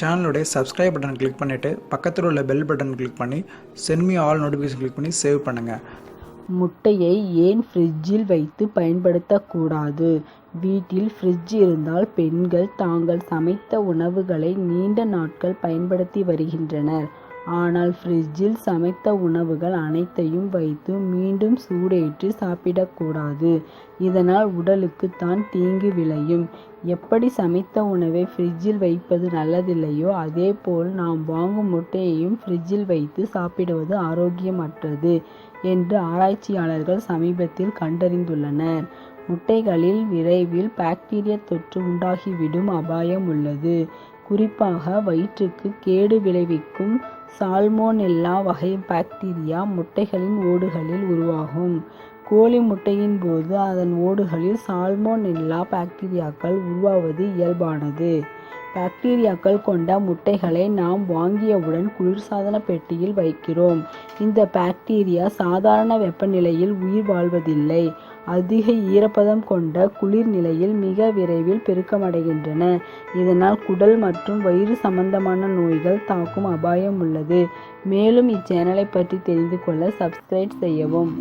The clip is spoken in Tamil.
சேனலுடைய சப்ஸ்கிரைப் பட்டன் கிளிக் பண்ணிவிட்டு பக்கத்தில் உள்ள பெல் பட்டன் கிளிக் பண்ணி சென்மி ஆல் நோட்டிஃபிகேஷன் கிளிக் பண்ணி சேவ் பண்ணுங்கள் முட்டையை ஏன் ஃப்ரிட்ஜில் வைத்து பயன்படுத்தக்கூடாது? வீட்டில் ஃப்ரிட்ஜ் இருந்தால் பெண்கள் தாங்கள் சமைத்த உணவுகளை நீண்ட நாட்கள் பயன்படுத்தி வருகின்றனர். ஆனால் ஃப்ரிட்ஜில் சமைத்த உணவுகள் அனைத்தையும் வைத்து மீண்டும் சூடேற்றி சாப்பிடக்கூடாது. இதனால் உடலுக்கு தான் தீங்கு விளையும். எப்படி சமைத்த உணவை ஃப்ரிட்ஜில் வைப்பது நல்லதில்லையோ அதேபோல் நாம் வாங்கும் முட்டையையும் ஃப்ரிட்ஜில் வைத்து சாப்பிடுவது ஆரோக்கியமற்றது என்று ஆராய்ச்சியாளர்கள் சமீபத்தில் கண்டறிந்துள்ளனர். முட்டைகளில் விரைவில் பாக்டீரியா தொற்று உண்டாகிவிடும் அபாயம் உள்ளது. குறிப்பாக வயிற்றுக்கு கேடு விளைவிக்கும் சால்மோனெல்லா வகை பாக்டீரியா முட்டைகளின் ஓடுகளில் உருவாகும். கோழி முட்டையின் போது அதன் ஓடுகளில் சால்மோனெல்லா பாக்டீரியாக்கள் உருவாவது இயல்பானது. பாக்டீரியாக்கள் கொண்ட முட்டைகளை நாம் வாங்கியவுடன் குளிர்சாதன பெட்டியில் வைக்கிறோம். இந்த பாக்டீரியா சாதாரண வெப்பநிலையில் உயிர் வாழ்வதில்லை. அதிக ஈரப்பதம் கொண்ட குளிர் நிலையில் மிக விரைவில் பெருக்கமடைகின்றன. இதனால் குடல் மற்றும் வயிறு சம்பந்தமான நோய்கள் தாக்கும் அபாயம் உள்ளது. மேலும் இச்சேனலை பற்றி தெரிந்து கொள்ள சப்ஸ்கிரைப் செய்யவும்.